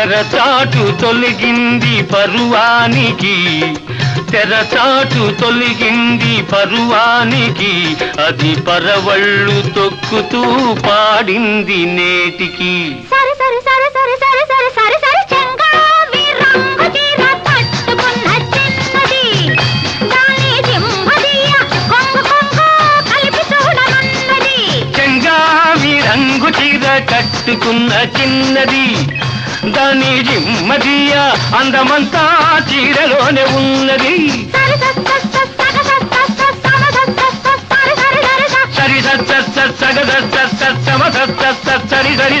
తెరచాటు తొలగింది పరువానికి. తెరచాటు తొలగింది పరువానికి. అది పరవళ్ళు తొక్కుతూ పాడింది నేటికి. సరి సరి సరి సరి సరి సరి సరి సరి చెంగావి రంగు చీర కట్టుకున్న చిన్నది. దాని జిమ్మదీయ అందమంతా చీరలోనే ఉన్నది సరి సరి సరి